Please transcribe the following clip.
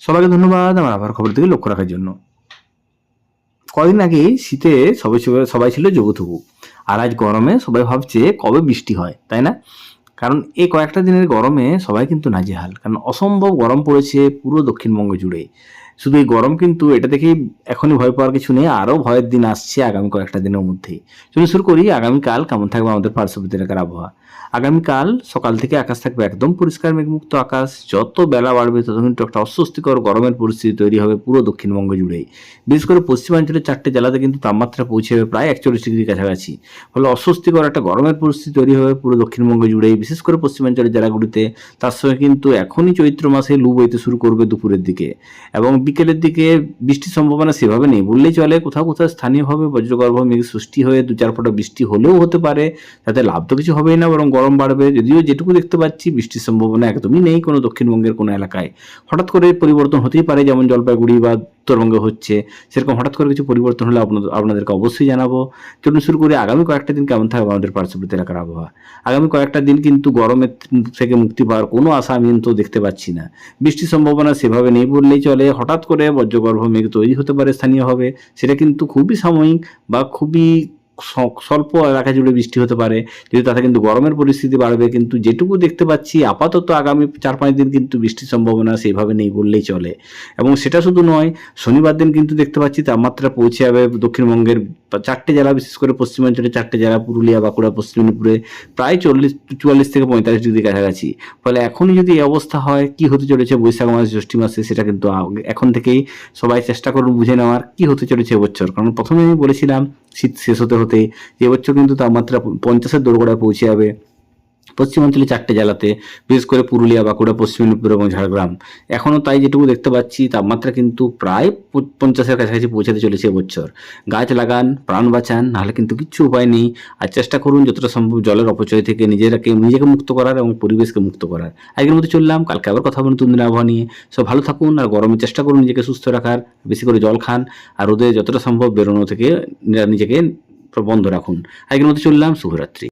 সবাইকে ধন্যবাদ আমার আবার খবর থেকে লক্ষ্য রাখার জন্য। কদিন আগে শীতে সবাই সবাই- ছিল জবুথবু আর আজ গরমে সবাই ভাবছে কবে বৃষ্টি হয়, তাই না? কারণ এই কয়েকটা দিনের গরমে সবাই কিন্তু নাজেহাল। কারণ অসম্ভব গরম পড়েছে পুরো দক্ষিণবঙ্গ জুড়ে। শুধু এই গরম কিন্তু এটা দেখেই এখনই ভয় পাওয়ার কিছু নেই, আরও ভয়ের দিন আসছে আগামী কয়েকটা দিনের মধ্যেই। চলুন শুরু করি, আগামীকাল কেমন থাকবে আমাদের পার্শ্ববর্তী এলাকার আবহাওয়া? আগামীকাল সকাল থেকে আকাশ থাকবে একদম পরিষ্কার মেঘমুক্ত আকাশ, যত বেলা বাড়বে তত কিন্তু একটা অস্বস্তিকর গরমের পরিস্থিতি তৈরি হবে পুরো দক্ষিণবঙ্গ জুড়েই। বিশেষ করে পশ্চিমাঞ্চলের চারটে জেলাতে কিন্তু তাপমাত্রা পৌঁছে যাবে প্রায় একচল্লিশ ডিগ্রি কাছাকাছি। ফলে অস্বস্তিকর একটা গরমের পরিস্থিতি তৈরি হবে পুরো দক্ষিণবঙ্গ জুড়েই, বিশেষ করে পশ্চিমাঞ্চলের জেলাগুলিতে। তার সঙ্গে কিন্তু এখনই চৈত্র মাসে লু বইতে শুরু করবে দুপুরের দিকে। এবং বিকেলের দিকে বৃষ্টির সম্ভাবনা সেভাবে নেই। বললেই চলে, কোথাও কোথাও স্থানীয়ভাবে বজ্রগর্ভ মেঘ সৃষ্টি হয়ে দু চার ফোটা বৃষ্টি হলেও হতে পারে। তাতে লাভ তো কিছু হবেই না, বরং গরম বাড়বে। যদিও যেটুকু দেখতে পাচ্ছি, বৃষ্টির সম্ভাবনা একদমই নেই কোনো দক্ষিণবঙ্গের কোনো এলাকায়। হঠাৎ করে পরিবর্তন হতেই পারে, যেমন জলপাইগুড়ি বা উত্তরবঙ্গে হচ্ছে, সেরকম হঠাৎ করে কিছু পরিবর্তন হলে আপনাদের, আপনাদেরকে অবশ্যই জানাব। চলুন শুরু করি, আগামী কয়েকটা দিন কেমন থাকবে আমাদের পার্শ্ববর্তী এলাকার আবহাওয়া? আগামী কয়েকটা দিন কিন্তু গরমের থেকে মুক্তি পাওয়ার কোনো আশা আমি কিন্তু দেখতে পাচ্ছি না। বৃষ্টির সম্ভাবনা সেভাবে নেই বললেই চলে, হঠাৎ করে বজ্রগর্ভ মেঘ তৈরি হতে পারে, স্থানীয়ভাবে। সেটা কিন্তু খুবই সাময়িক বা খুবই স্বল্প এলাকা জুড়ে বৃষ্টি হতে পারে। যদি তাতে কিন্তু গরমের পরিস্থিতি বাড়বে। কিন্তু যেটুকু দেখতে পাচ্ছি, আপাতত আগামী চার, পাঁচ দিন কিন্তু বৃষ্টির সম্ভাবনা সেইভাবে নেই বললেই চলে। এবং সেটা শুধু নয়, শনিবার দিন কিন্তু দেখতে পাচ্ছি তাপমাত্রা পৌঁছে যাবে দক্ষিণবঙ্গের চারটে জেলা, বিশেষ করে পশ্চিমাঞ্চলের চারটে জেলা, পুরুলিয়া, বাঁকুড়া, পশ্চিম মেদিনীপুরে প্রায় চল্লিশ, চুয়াল্লিশ থেকে পঁয়তাল্লিশ ডিগ্রি কাছাকাছি। ফলে এখনই যদি এই অবস্থা হয়, কি হতে চলেছে বৈশাখ মাস, জ্যৈষ্ঠ মাসে সেটা কিন্তু এখন থেকেই সবাই চেষ্টা করুন বুঝে নেওয়ার কি হতে চলেছে এবছর কারণ প্রথমে আমি বলেছিলাম শীত শেষ হতে হতে এবছর কিন্তু তাপমাত্রা পঞ্চাশের দোরগোড়ায় পৌঁছে যাবে। পশ্চিমাঞ্চলে চারটে জেলাতে, বিশেষ করে পুরুলিয়া, বাঁকুড়া, পশ্চিম মেদিনীপুর এবং ঝাড়গ্রাম। এখনও তাই যেটুকু দেখতে পাচ্ছি, তাপমাত্রা কিন্তু প্রায় পঞ্চাশের কাছাকাছি পৌঁছাতে চলেছে এবছর। গাছ লাগান, প্রাণ বাঁচান, নাহলে কিন্তু কিচ্ছু উপায় নেই। আর চেষ্টা করুন যতটা সম্ভব জলের অপচয় থেকে নিজেরাকে, নিজেকে মুক্ত করার এবং পরিবেশকে মুক্ত করার। আজকের মতো চললাম, কালকে আবার কথা বলুন দিন আবহাওয়া নিয়ে। সব ভালো থাকুন আর গরমে চেষ্টা করুন নিজেকে সুস্থ রাখার, বেশি করে জল খান আর রোদে যতটা সম্ভব বেরোনো থেকে, নিজেকে বন্ধ রাখুন। আজকের মতো চললাম, শুভরাত্রি।